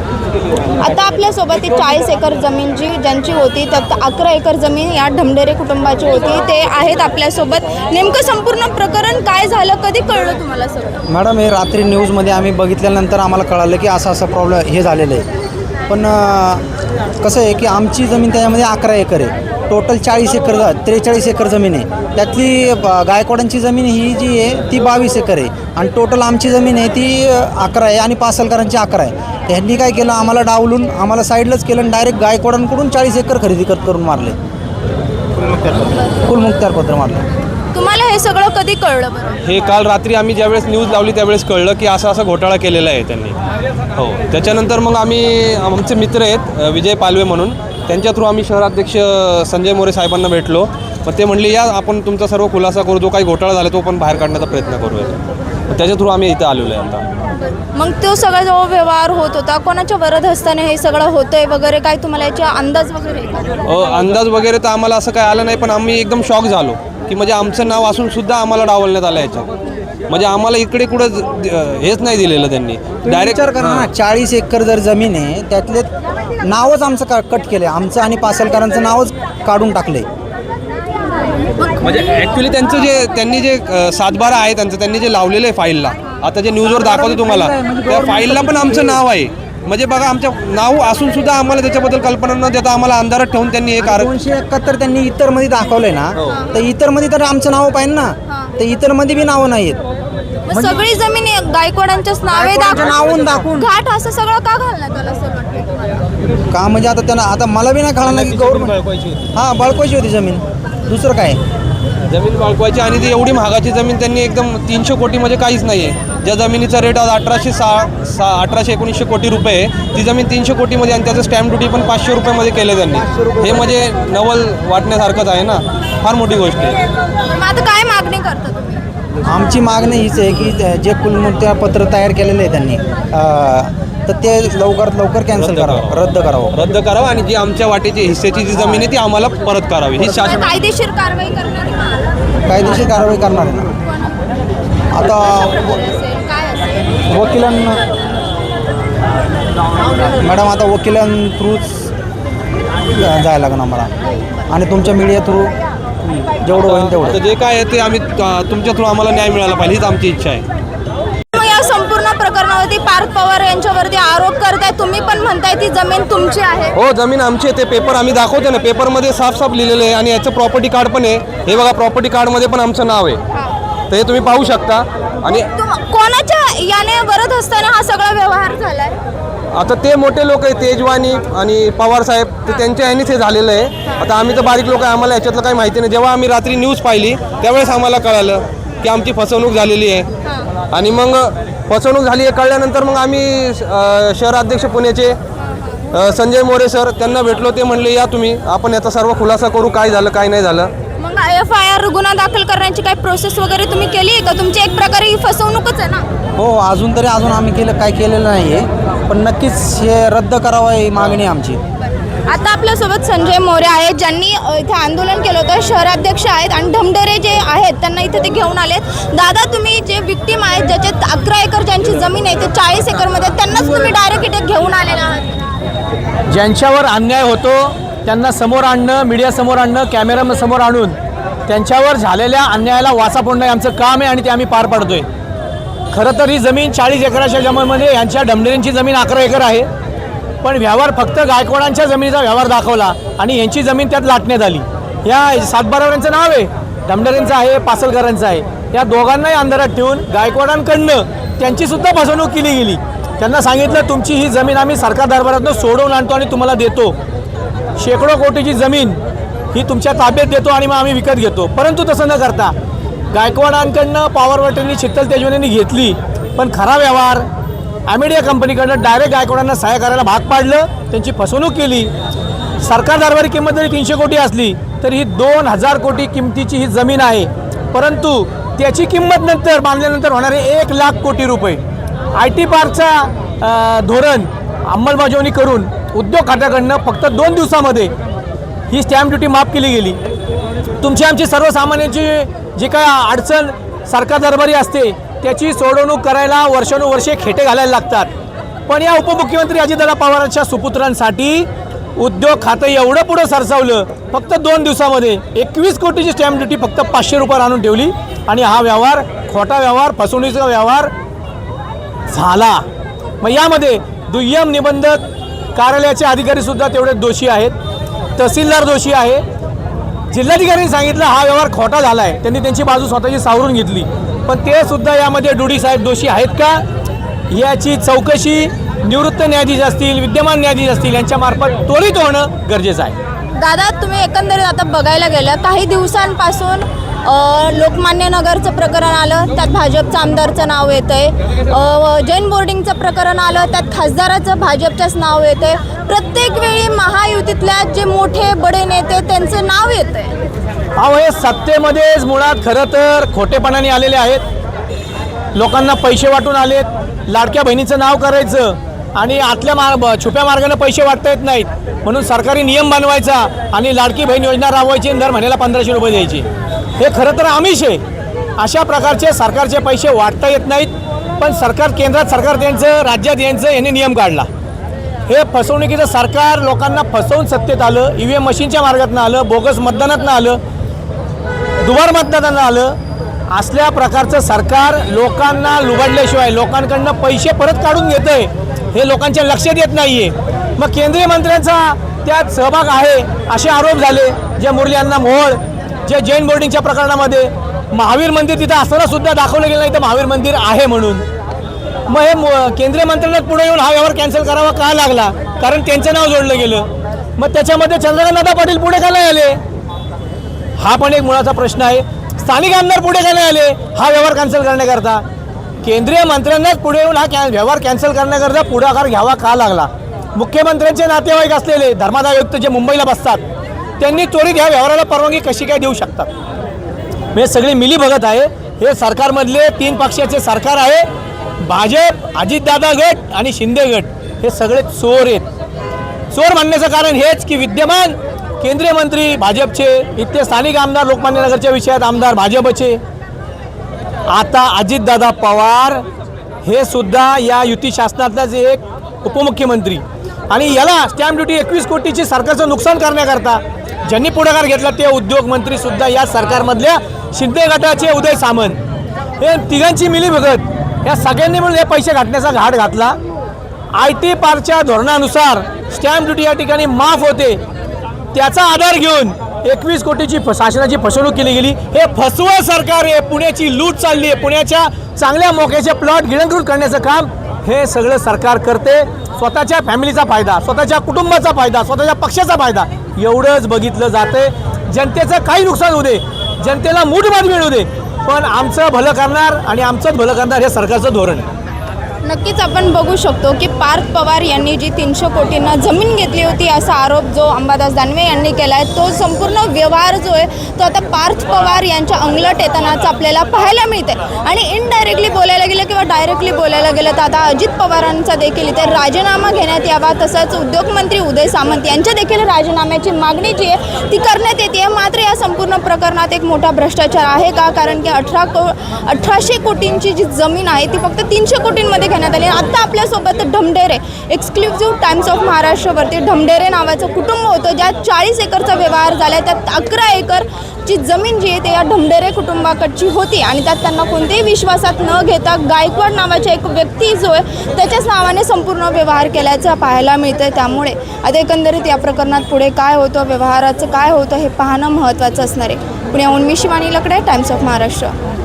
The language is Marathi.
आता आपल्यासोबत ही चाळीस एकर जमीन जी ज्यांची होती त्यात अकरा एकर जमीन या ढमढेरे कुटुंबाची होती ते आहेत आपल्यासोबत. नेमकं संपूर्ण प्रकरण काय झालं? कधी कळलं तुम्हाला सगळं? मॅडम हे रात्री न्यूजमध्ये आम्ही बघितल्यानंतर आम्हाला कळालं की असं असं प्रॉब्लेम हे झालेलं आहे. पण कसं आहे की आमची जमीन त्याच्यामध्ये अकरा एकर आहे. टोटल चाळीस एकर त्रेचाळीस एकर जमीन आहे. त्यातली गायकवाडांची जमीन ही जी आहे ती बावीस एकर आहे. आणि टोटल आमची जमीन आहे ती अकरा आहे आणि पासलकरांची अकरा आहे. ह्यांनी काय केलं आम्हाला डावलून आम्हाला साईडलाच केलं आणि डायरेक्ट गायकवाडांकडून चाळीस एकर खरेदी कर करून मारले. फुल मुक्त्यारपत्र मारलं. तुम्हाला हे सगळं कधी कळलं बरं? हे काल रात्री आम्ही ज्यावेळेस न्यूज लावली त्यावेळेस कळलं की असा असा घोटाळा केलेला आहे त्यांनी. हो त्याच्यानंतर मग आम्ही आमचे मित्र आहेत विजय पालवे म्हणून. त्यांच्या थ्रू आम्ही शहराध्यक्ष संजय मोरे साहेबांना भेटलो. मग ते म्हणले या आपण तुमचा सर्व खुलासा करू. जो काही घोटाळा झाला तो पण बाहेर काढण्याचा प्रयत्न करूया. त्याच्या थ्रू आम्ही इथं आलेलो आहे आता. मग तो सगळा जो व्यवहार होत होता कोणाच्या वरद हस्ताने हे सगळं होतंय वगैरे? काय तुम्हाला याचा अंदाज वगैरे? अ, अंदाज वगैरे तर आम्हाला असं काय आलं नाही पण आम्ही एकदम शॉक झालो की म्हणजे आमचं नाव असून सुद्धा आम्हाला डावलण्यात आलं याच्यात. म्हणजे आम्हाला इकडे कुठं हेच नाही दिलेलं त्यांनी. डायरेक्ट विचार करा ना चाळीस एकर जर जमीन आहे त्यातले नावच आमचं का कट केलं आमचं आणि पासलकरांचं नावच काढून टाकले म्हणजे ॲक्च्युली त्यांचं जे त्यांनी जे अ, सातबारा आहे त्यांचं त्यांनी जे लावलेलं आहे फाईलला आता जे न्यूजवर दाखवतो तुम्हाला त्या फाईलला पण आमचं नाव आहे. म्हणजे बघा आमच्या नाव असून सुद्धा आम्हाला त्याच्याबद्दल कल्पना न देता आम्हाला अंधारात ठेवून त्यांनी हे कारण दोनशे एकाहत्तर त्यांनी इतरमध्ये दाखवलंय ना तर इतरमध्ये तर आमचं नाव पाहिजे ना तर इतरमध्ये बी नावं नाही आहेत मग सगळी जमीन हे गायकवाडांच्याच नावे गायकवाडांच्या नावून दाखवून. घाट असं सगळं का घालण्यात आलं असं वाटतं तुम्हाला? का म्हणजे आता त्यांना आता मला बी नाही कळणार की गव्हर्नमेंट हा बळकवायची होती जमीन. दुसरं काय? जमीन बाळकवायची आणि ती एवढी महागाची जमीन त्यांनी एकदम तीनशे कोटी म्हणजे काहीच नाही आहे ज्या जमिनीचा रेट आज अठराशे सहा सा अठराशे एकोणीसशे कोटी रुपये आहे ती जमीन तीनशे कोटीमध्ये आणि त्याचं स्टॅम्प ड्युटी पण पाचशे रुपयामध्ये केलं त्यांनी. हे म्हणजे नवल वाटण्यासारखंच आहे ना. फार मोठी गोष्ट आहे. मग आता काय मागणी करता तुम्ही? आमची मागणी हीच आहे की जे कुलमुक्त्या पत्र तयार केलेले आहे त्यांनी अं, तर ते लवकरात लवकर कॅन्सल रद्द करावं. रद्द करावं रद्द करावं आणि जी आमच्या वाटेची हिस्सेची जी जमीन आहे ती आम्हाला परत करावी ही शासन कायदेशीर कारवाई करणार का? कायदेशीर कारवाई करणार आहे ना आता असेल, काय असेल? वकिलांना मॅडम आता वकिलां थ्रूच जायला लागणार मला आणि तुमच्या मीडिया थ्रू जेवढं होईल आता तेवढं जे काय आहे ते आम्ही अ, तुमच्या थ्रू आम्हाला न्याय मिळाला पाहिजे हीच आमची इच्छा आहे. मग या संपूर्ण प्रकरणावरती पार्थ पवार यांच्यावरती आरोप करताय तुम्ही पण म्हणताय ती जमीन तुमची आहे. हो जमीन आमची आहे ते पेपर आम्ही दाखवतो ना पेपरमध्ये साफ साफ लिहिलेलं आहे आणि याचं प्रॉपर्टी कार्ड पण आहे. हे बघा प्रॉपर्टी कार्डमध्ये पण आमचं नाव आहे. तर हे तुम्ही पाहू शकता. आणि तुम- कोणाच्या याने वरद असताना हा सगळा व्यवहार झालाय? आता ते मोठे लोक आहे तेजवानी आणि पवार साहेब ते त्यांच्या ह्यानीच हे झालेलं आहे. आता आम्ही तर बारीक लोक आहे आम्हाला याच्यातलं काही माहिती नाही. जेव्हा आम्ही रात्री न्यूज पाहिली त्यावेळेस आम्हाला कळालं की आमची फसवणूक झालेली आहे. आणि मग फसवणूक झाली आहे कळल्यानंतर मग आम्ही शहराध्यक्ष पुण्याचे संजय मोरे सर त्यांना भेटलो ते म्हणले या तुम्ही आपण याचा सर्व खुलासा करू काय झालं काय नाही झालं. मग एफ आय आर गुन्हा दाखल करण्याची काही प्रोसेस वगैरे तुम्ही केली आहे का? तुमची एक प्रकारे ही फसवणूकच आहे ना? हो अजून तरी अजून आम्ही केलं काय केलेलं नाही आहे पण नक्कीच हे रद्द करावं ही मागणी आहे आमची. आता आपल्यासोबत संजय मोरे आहेत ज्यांनी अ, इथे आंदोलन केलं होतं. शहराध्यक्ष आहेत आणि ढमढरे जे आहेत त्यांना इथे ते घेऊन आलेत. दादा तुम्ही जे विक्टीम आहेत ज्याच्यात अकरा एकर ज्यांची जमीन आहे ते चाळीस एकरमध्ये त्यांनाच तुम्ही डायरेक्ट इथे घेऊन आलेला आहात. ज्यांच्यावर अन्याय होतो त्यांना समोर आणणं मीडिया समोर आणणं कॅमेरा समोर आणून त्यांच्यावर झालेल्या अन्यायाला वाचा फोडणं हे आमचं काम आहे आणि ते आम्ही पार पाडतोय. खरं तर ही जमीन चाळीस एकराच्या जमीनमध्ये यांच्या डमडेरींची जमीन अकरा एकर आहे. पण व्यवहार फक्त गायकवाडांच्या जमिनीचा व्यवहार दाखवला आणि यांची जमीन त्यात लाटण्यात आली. या सातबारावांचं नाव आहे. डमडेरींचं आहे पासलकरांचं आहे. या दोघांनाही अंधारात ठेवून गायकवाडांकडनं त्यांचीसुद्धा फसवणूक केली गेली. त्यांना सांगितलं तुमची ही जमीन आम्ही सरकार दरबारातनं सोडवून आणतो आणि तुम्हाला देतो. शेकडो कोटीची जमीन ही तुमच्या ताब्यात देतो आणि मग आम्ही विकत घेतो. परंतु तसं न करता गायकवाडांकडनं पॉवर वॉटरनी शीतल तेजवानींनी घेतली पण खरा व्यवहार. ॲमेडिया कंपनीकडनं डायरेक्ट गायकवाडांना सहाय्य करायला भाग पाडलं त्यांची फसवणूक केली. सरकार दरबारी किंमत जरी तीनशे कोटी असली तर ही दोन हजार कोटी किमतीची ही जमीन आहे. परंतु त्याची किंमत नंतर बांधल्यानंतर होणारे एक लाख कोटी रुपये. आय टी पार्कचा धोरण अंमलबजावणी करून उद्योग खात्याकडनं फक्त दोन दिवसामध्ये ही स्टॅम्प ड्युटी माफ केली गेली. तुमची आमची सर्वसामान्यांची जी काय अडचण सरकार दरबारी असते त्याची सोडवणूक करायला वर्षानुवर्षे खेटे घालायला लागतात. पण या उपमुख्यमंत्री अजितदादा पवारांच्या सुपुत्रांसाठी उद्योग खातं एवढं पुढं सरसावलं फक्त दोन दिवसामध्ये एकवीस कोटीची स्टॅम्प ड्युटी फक्त पाचशे रुपयावर आणून ठेवली आणि हा व्यवहार खोटा व्यवहार फसवणुकीचा व्यवहार झाला. मग यामध्ये दुय्यम निबंधक कार्यालयाचे अधिकारीसुद्धा तेवढे दोषी आहेत तहसीलदार दोषी आहे जिल्हाधिकाऱ्यांनी सांगितलं हा व्यवहार खोटा झाला आहे त्यांनी त्यांची बाजू स्वतःची सावरून घेतली. पण ते सुद्धा यामध्ये डुडी साहेब दोषी आहेत का? याची चौकशी निवृत्त न्यायाधीश असतील विद्यमान न्यायाधीश असतील यांच्यामार्फत त्वरित होणं गरजेचं आहे. दादा तुम्ही एकंदरीत आता बघायला गेलं काही दिवसांपासून लोकमान्य नगरचं प्रकरण आलं त्यात भाजपचं आमदारचं नाव येतं आहे जैन बोर्डिंगचं प्रकरण आलं त्यात खासदाराचं भाजपच्याच नाव येतं आहे प्रत्येक वेळी महायुतीतल्या जे मोठे बडे नेते त्यांचं नाव येतं आहे अहो हे सत्तेमध्येच मुळात खरं तर खोटेपणाने आलेले आहेत. लोकांना पैसे वाटून आलेत. लाडक्या बहिणीचं नाव करायचं आणि आतल्या मार्ग छुप्या मार्गाने पैसे वाटता येत नाहीत. म्हणून सरकारी नियम बनवायचा आणि लाडकी बहीण योजना राबवायची आणि दर महिन्याला पंधराशे रुपये द्यायचे. हे खरं तर आमिष आहे. अशा प्रकारचे सरकारचे पैसे वाटता येत नाहीत पण सरकार केंद्रात सरकार द्यायचं राज्यात यायचं यांनी नियम काढला. हे फसवणुकीचं सरकार लोकांना फसवून सत्तेत आलं ई व्ही एम मशीनच्या मार्गातनं आलं बोगस मतदानातनं आलं दुबार मतदानानं आलं असल्या प्रकारचं सरकार लोकांना लुबाडल्याशिवाय लोकांकडनं पैसे परत काढून घेतंय हे लोकांच्या लक्षात येत नाही आहे मग केंद्रीय मंत्र्यांचा त्यात सहभाग आहे असे आरोप झाले जे मुरली अण्णा मोहोळ जे जैन बोर्डिंगच्या प्रकरणामध्ये महावीर मंदिर तिथं असताना सुद्धा दाखवलं गेलं नाही तर महावीर मंदिर आहे म्हणून. मग हे केंद्रीय मंत्र्यांना पुढे येऊन हा व्यवहार कॅन्सल करावा का लागला? कारण त्यांचं नाव जोडलं गेलं. मग त्याच्यामध्ये चंद्रकांत दादा पाटील पुढे का नाही आले? हा पण एक मुळाचा प्रश्न आहे. स्थानिक आमदार पुढे का नाही आले? हा व्यवहार कॅन्सल करण्याकरता. केंद्रीय मंत्र्यांनाच पुढे येऊन हा कॅ व्यवहार कॅन्सल करण्याकरता पुढाकार घ्यावा का लागला? मुख्यमंत्र्यांचे नातेवाईक असलेले धर्मादायुक्त जे मुंबईला बसतात त्यांनी त्वरित ह्या व्यवहाराला परवानगी कशी काय देऊ शकतात? हे सगळी मिली बघत आहे. हे सरकारमधले तीन पक्षाचे सरकार आहे. भाजप अजितदादा गट आणि शिंदे गट. हे सगळे चोर आहेत. चोर म्हणण्याचं कारण हेच की विद्यमान केंद्रीय मंत्री भाजपचे इथले स्थानिक आमदार लोकमान्य नगरच्या विषयात आमदार भाजपचे. आता अजितदादा पवार हे सुद्धा या युती शासनातलाच एक उपमुख्यमंत्री. आणि याला स्टॅम्प ड्युटी एकवीस कोटीची सरकारचं नुकसान करण्याकरता ज्यांनी पुढाकार घेतला ते उद्योग मंत्री सुद्धा या सरकारमधल्या शिंदे गटाचे उदय सामंत. हे तिघांची मिली भगत या सगळ्यांनी मिळून हे पैसे घाटण्याचा घाट घातला. आय टी पार्कच्या धोरणानुसार स्टॅम्प ड्युटी या ठिकाणी माफ होते. त्याचा आधार घेऊन एकवीस कोटीची शासनाची फसवणूक केली गेली. हे फसवं सरकार आहे पुण्याची लूट चालली आहे. पुण्याच्या चांगल्या मोक्याचे प्लॉट गिळंकृत करण्याचं काम हे सगळं सरकार करते. स्वतःच्या फॅमिलीचा फायदा स्वतःच्या कुटुंबाचा फायदा स्वतःच्या पक्षाचा फायदा एवढंच बघितलं जाते जनतेचं काही नुकसान होऊ दे जनतेला मूठभर मिळू दे पण आमचं भलं करणार आणि आमचंच भलं करणार हे सरकारचं धोरण आहे. नक्कीच आपण बघू शकतो की पार्थ पवार यांनी जी तीनशे कोटींना जमीन घेतली होती असा आरोप जो अंबादास दानवे यांनी केला आहे तो संपूर्ण व्यवहार जो आहे तो आता पार्थ पवार यांच्या अंगलट येतानाच आपल्याला पाहायला मिळते आणि इनडायरेक्टली बोलायला गेलं किंवा डायरेक्टली बोलायला गेलं तर आता अजित पवारांचा देखील इथे राजीनामा घेण्यात यावा तसंच उद्योगमंत्री उदय सामंत यांच्या देखील राजीनाम्याची मागणी जी आहे ती करण्यात येते. मात्र या संपूर्ण प्रकरणात एक मोठा भ्रष्टाचार आहे का? कारण की अठरा को अठराशे कोटींची जी जमीन आहे ती फक्त तीनशे कोटींमध्ये घेण्यात आली. आत्ता आपल्यासोबत ढमढेरे एक्सक्लुझिव्ह टाइम्स ऑफ महाराष्ट्रवरती ढमढेरे नावाचं कुटुंब होतं. ज्यात चाळीस एकरचा व्यवहार झाला त्यात अकरा एकरची जमीन जी आहे ते या ढमढेरे कुटुंबाकडची होती. आणि त्यात त्यांना कोणत्याही विश्वासात न घेता गायकवाड नावाच्या एक व्यक्ती जो आहे त्याच्याच नावाने संपूर्ण व्यवहार केल्याचं पाहायला मिळतं त्यामुळे आता एकंदरीत या प्रकरणात पुढे काय होतं व्यवहाराचं काय होतं हे पाहणं महत्त्वाचं असणार आहे. पुण्याहून मी शिवानी लकडे टाइम्स ऑफ महाराष्ट्र